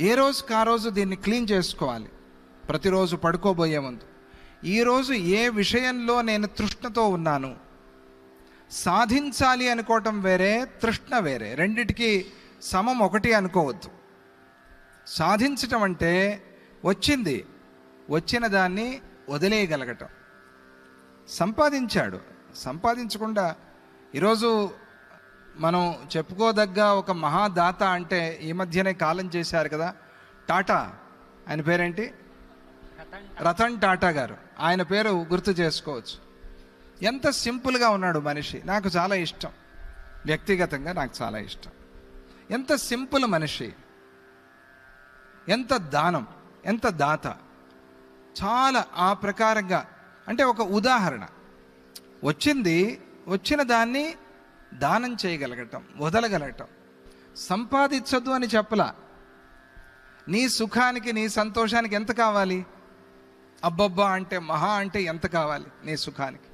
ఏ రోజుకి ఆ రోజు దీన్ని క్లీన్ చేసుకోవాలి? ప్రతిరోజు పడుకోబోయే ముందు. ఈరోజు ఏ విషయంలో నేను తృష్ణతో ఉన్నాను? సాధించాలి అనుకోవటం వేరే తృష్ణ వేరే. రెండిటికి సమం ఒకటి అనుకోవద్దు. సాధించటం అంటే వచ్చింది. వచ్చిన దాన్ని వదిలేయగలగటం. సంపాదించాడు. సంపాదించకుండా ఈరోజు మనం చెప్పుకోదగ్గ ఒక మహాదాత అంటే ఈ మధ్యనే కాలం చేశారు కదా టాటా. ఆయన పేరేంటి? రతన్ టాటా గారు. ఆయన పేరు గుర్తు చేసుకోవచ్చు. ఎంత సింపుల్గా ఉన్నాడు మనిషి. నాకు చాలా ఇష్టం. వ్యక్తిగతంగా నాకు చాలా ఇష్టం. ఎంత సింపుల్ మనిషి. ఎంత దానం. ఎంత దాత. చాలా ఆ ప్రకారంగా. అంటే ఒక ఉదాహరణ. వచ్చింది వచ్చిన దాన్ని దానం చేయగలగటం వదలగలగటం. సంపాదించద్దు అని చెప్పలా. నీ సుఖానికి నీ సంతోషానికి ఎంత కావాలి? అబ్బబ్బా అంటే మహా అంటే ఎంత కావాలి నీ సుఖానికి?